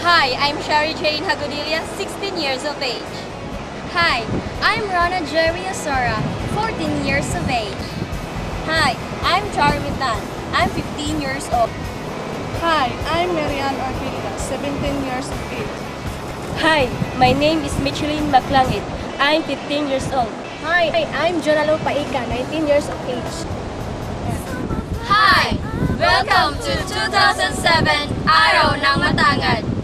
Hi, I'm Sherry Jane Hagodilia, 16 years of age. Hi, I'm Rana Jerry Asora, 14 years of age. Hi, I'm Charmy Tan. I'm 15 years old. Hi, I'm Marianne Orquilla, 17 years of age. Hi, my name is Micheline Maclangit. I'm 15 years old. Hi, I'm Jonalo Paika, 19 years of age. Hi! Welcome to 2007 Araw ng Matangad.